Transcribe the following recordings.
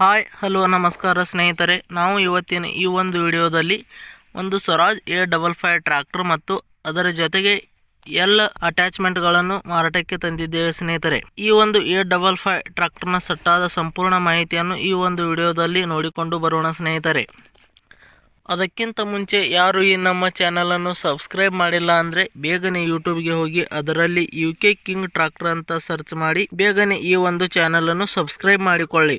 Hi, hello, ನಮಸ್ಕಾರ ಸ್ನೇಹಿತರೆ. ನಾವು ಇವತ್ತಿನ ಈ ಒಂದು ವಿಡಿಯೋದಲ್ಲಿ ಒಂದು Swaraj A double five tractor ಮತ್ತು ಅದರ ಜೊತೆಗೆ ಎಲ್ಲ ಅಟ್ಯಾಚ್ಮೆಂಟ್ಗಳನ್ನು ಮಾರಾಟಕ್ಕೆ ತಂದಿದ್ದೇವೆ ಸ್ನೇಹಿತರೆ. ಈ ಒಂದು ಎ ಡಬಲ್ ಫೈವ್ ಟ್ರ್ಯಾಕ್ಟರ್ನ ಸಟ್ಟಾದ ಸಂಪೂರ್ಣ ಮಾಹಿತಿಯನ್ನು ಈ ಒಂದು ವಿಡಿಯೋದಲ್ಲಿ ನೋಡಿಕೊಂಡು ಬರೋಣ ಸ್ನೇಹಿತರೆ. ಅದಕ್ಕಿಂತ ಮುಂಚೆ ಯಾರು ಈ ನಮ್ಮ ಚಾನಲನ್ನು ಸಬ್ಸ್ಕ್ರೈಬ್ ಮಾಡಿಲ್ಲ ಅಂದರೆ ಬೇಗನೆ ಯೂಟ್ಯೂಬ್ಗೆ ಹೋಗಿ ಅದರಲ್ಲಿ ಯು ಕೆ ಕಿಂಗ್ ಟ್ರಾಕ್ಟರ್ ಅಂತ ಸರ್ಚ್ ಮಾಡಿ ಬೇಗನೆ ಈ ಒಂದು ಚಾನಲನ್ನು ಸಬ್ಸ್ಕ್ರೈಬ್ ಮಾಡಿಕೊಳ್ಳಿ.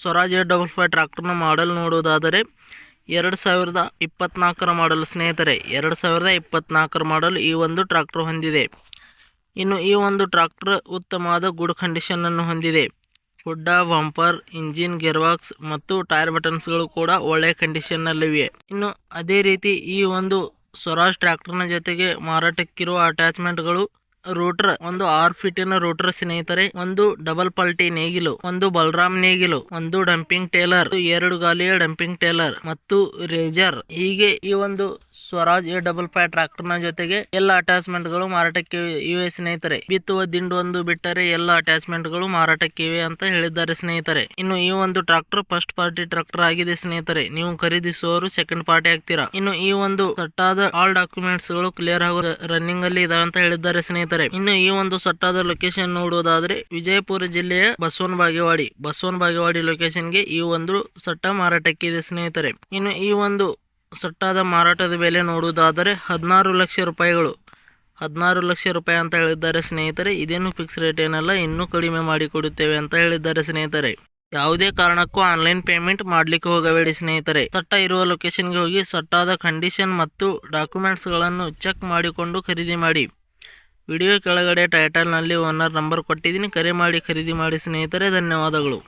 ಸ್ವರಾಜ್ ಡಬಲ್ ಫೈವ್ ಟ್ರ್ಯಾಕ್ಟರ್ನ ಮಾಡೆಲ್ ನೋಡುವುದಾದರೆ ಎರಡು ಸಾವಿರದ ಇಪ್ಪತ್ನಾಲ್ಕರ ಮಾಡಲ್ ಸ್ನೇಹಿತರೆ, ಎರಡು ಸಾವಿರದ ಇಪ್ಪತ್ನಾಲ್ಕರ ಮಾಡಲ್ ಈ ಒಂದು ಟ್ರಾಕ್ಟರ್ ಹೊಂದಿದೆ. ಇನ್ನು ಈ ಒಂದು ಟ್ರಾಕ್ಟರ್ ಉತ್ತಮವಾದ ಗುಡ್ ಕಂಡೀಷನನ್ನು ಹೊಂದಿದೆ. ಹುಡ್ಡ ಬಂಪರ್ ಇಂಜಿನ್ ಗೇರ್ವಾಕ್ಸ್ ಮತ್ತು ಟೈರ್ ಬಟನ್ಸ್ಗಳು ಕೂಡ ಒಳ್ಳೆಯ ಕಂಡೀಷನ್ನಲ್ಲಿವೆ ಇನ್ನು ಅದೇ ರೀತಿ ಈ ಒಂದು ಸ್ವರಾಜ್ ಟ್ರ್ಯಾಕ್ಟರ್ನ ಜೊತೆಗೆ ಮಾರಾಟಕ್ಕಿರುವ ಅಟ್ಯಾಚ್ಮೆಂಟ್ಗಳು ರೂಟರ್, ಒಂದು ಆರ್ ಫೀಟಿನ ರೋಟರ್ ಸ್ನೇಹಿತರೆ, ಒಂದು ಡಬಲ್ ಪಲ್ಟಿ ನೇಗಿಲು, ಒಂದು ಬಲರಾಮ್ ನೇಗಿಲು, ಒಂದು ಡಂಪಿಂಗ್ ಟೇಲರ್ ಎರಡು ಗಾಲಿಯ ಡಂಪಿಂಗ್ ಟೇಲರ್ ಮತ್ತು ರೇಜರ್ ಹೀಗೆ ಈ ಒಂದು ಸ್ವರಾಜ್ ಡಬಲ್ ಫೈವ್ ಟ್ರಾಕ್ಟರ್ನ ಜೊತೆಗೆ ಎಲ್ಲ ಅಟ್ಯಾಚ್ಮೆಂಟ್ಗಳು ಮಾರಾಟಕ್ಕೆ ಇವೆ ಸ್ನೇಹಿತರೆ. ಬಿತ್ತುವ ದಿಂಡು ಒಂದು ಬಿಟ್ಟರೆ ಎಲ್ಲ ಅಟ್ಯಾಚ್ಮೆಂಟ್ಗಳು ಮಾರಾಟಕ್ಕೆ ಇವೆ ಅಂತ ಹೇಳಿದ್ದಾರೆ ಸ್ನೇಹಿತರೆ. ಇನ್ನು ಈ ಒಂದು ಟ್ರಾಕ್ಟರ್ ಫಸ್ಟ್ ಪಾರ್ಟಿ ಟ್ರಾಕ್ಟರ್ ಆಗಿದೆ ಸ್ನೇಹಿತರೆ. ನೀವು ಖರೀದಿಸುವವರು ಸೆಕೆಂಡ್ ಪಾರ್ಟಿ ಆಗ್ತೀರಾ. ಇನ್ನು ಈ ಒಂದು ಕಟ್ಟಾದ ಆಲ್ ಡಾಕ್ಯುಮೆಂಟ್ಸ್ಗಳು ಕ್ಲಿಯರ್ ಆಗೋ ರನ್ನಿಂಗ್ ಅಲ್ಲಿ ಇದಾವೆ ಅಂತ ಹೇಳಿದ್ದಾರೆ ಸ್ನೇಹಿತರೆ. ಇನ್ನು ಈ ಒಂದು ಸಟ್ಟಾದ ಲೊಕೇಶನ್ ನೋಡುವುದಾದ್ರೆ ವಿಜಯಪುರ ಜಿಲ್ಲೆಯ ಬಸವನ ಬಾಗೇವಾಡಿ. ಬಸವನ ಬಾಗೇವಾಡಿ ಲೊಕೇಶನ್ಗೆ ಈ ಒಂದು ಸಟ್ಟ ಮಾರಾಟಕ್ಕೆ ಇದೆ ಸ್ನೇಹಿತರೆ. ಇನ್ನು ಈ ಒಂದು ಸಟ್ಟಾದ ಮಾರಾಟದ ಬೆಲೆ ನೋಡುವುದಾದರೆ ಹದಿನಾರು ಲಕ್ಷ ರೂಪಾಯಿಗಳು. ಹದಿನಾರು ಲಕ್ಷ ರೂಪಾಯಿ ಅಂತ ಹೇಳಿದ್ದಾರೆ ಸ್ನೇಹಿತರೆ. ಇದೇನು ಫಿಕ್ಸ್ ರೇಟ್ ಏನಲ್ಲ, ಇನ್ನೂ ಕಡಿಮೆ ಮಾಡಿ ಕೊಡುತ್ತೇವೆ ಅಂತ ಹೇಳಿದ್ದಾರೆ ಸ್ನೇಹಿತರೆ. ಯಾವುದೇ ಕಾರಣಕ್ಕೂ ಆನ್ಲೈನ್ ಪೇಮೆಂಟ್ ಮಾಡಲಿಕ್ಕೆ ಹೋಗಬೇಡಿ ಸ್ನೇಹಿತರೆ. ಸಟ್ಟ ಇರುವ ಲೊಕೇಶನ್ಗೆ ಹೋಗಿ ಸಟ್ಟಾದ ಕಂಡೀಷನ್ ಮತ್ತು ಡಾಕ್ಯುಮೆಂಟ್ಸ್ಗಳನ್ನು ಚೆಕ್ ಮಾಡಿಕೊಂಡು ಖರೀದಿ ಮಾಡಿ. ವಿಡಿಯೋ ಕೆಳಗಡೆ ಟೈಟಲ್ನಲ್ಲಿ ಓನರ್ ನಂಬರ್ ಕೊಟ್ಟಿದ್ದೀನಿ. ಕರೆ ಮಾಡಿ ಖರೀದಿ ಮಾಡಿ ಸ್ನೇಹಿತರೆ ಧನ್ಯವಾದಗಳು.